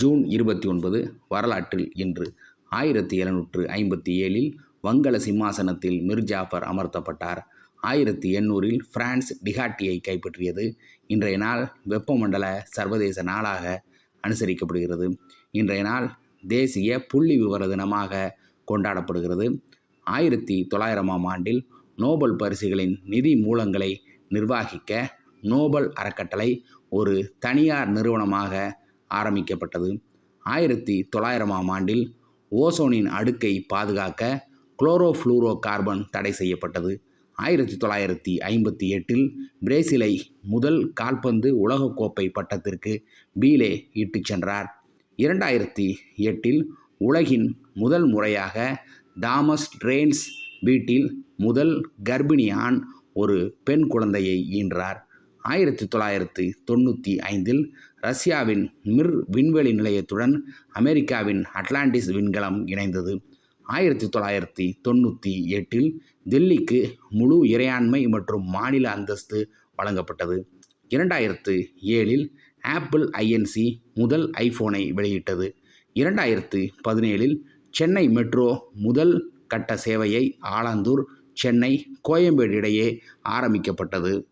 June இருபத்தி ஒன்பது வரலாற்றில் இன்று ஆயிரத்தி எழுநூற்று ஐம்பத்தி ஏழில் வங்கள சிம்மாசனத்தில் மிர் ஜாஃபர் அமர்த்தப்பட்டார். ஆயிரத்தி எண்ணூறில் பிரான்ஸ் டிகாட்டியை கைப்பற்றியது. இன்றைய நாள் வெப்பமண்டல சர்வதேச நாளாக அனுசரிக்கப்படுகிறது. இன்றைய நாள் தேசிய புள்ளி விவர தினமாக கொண்டாடப்படுகிறது. ஆயிரத்தி தொள்ளாயிரமாம் ஆண்டில் நோபல் பரிசுகளின் நிதி மூலங்களை நிர்வகிக்க நோபல் அறக்கட்டளை ஒரு தனியார் நிறுவனமாக ஆரம்பிக்கப்பட்டது. ஆயிரத்தி தொள்ளாயிரமாம் ஆண்டில் ஓசோனின் அடுக்கை பாதுகாக்க குளோரோஃப்ளூரோ கார்பன் தடை செய்யப்பட்டது. ஆயிரத்தி தொள்ளாயிரத்தி ஐம்பத்தி எட்டில் பிரேசிலை முதல் கால்பந்து உலகக்கோப்பை பட்டத்திற்கு பீலே இட்டுச் சென்றார். இரண்டாயிரத்தி எட்டில் உலகின் முதல் முறையாக தாமஸ் ட்ரெயின்ஸ் வீட்டில் முதல் கர்ப்பிணி ஆண் ஒரு பெண் குழந்தையை ஈன்றார். ஆயிரத்தி தொள்ளாயிரத்தி தொண்ணூற்றி ஐந்தில் ரஷ்யாவின் மிர் விண்வெளி நிலையத்துடன் அமெரிக்காவின் அட்லாண்டிஸ் விண்கலம் இணைந்தது. ஆயிரத்தி தொள்ளாயிரத்தி தொண்ணூற்றி எட்டில் டெல்லிக்கு முழு இறையாண்மை மற்றும் மாநில அந்தஸ்து வழங்கப்பட்டது. இரண்டாயிரத்து ஏழில் ஆப்பிள் ஐஎன்சி முதல் ஐஃபோனை வெளியிட்டது. இரண்டாயிரத்து பதினேழில் சென்னை மெட்ரோ முதல் கட்ட சேவையை ஆலந்தூர் சென்னை கோயம்பேடு இடையே ஆரம்பிக்கப்பட்டது.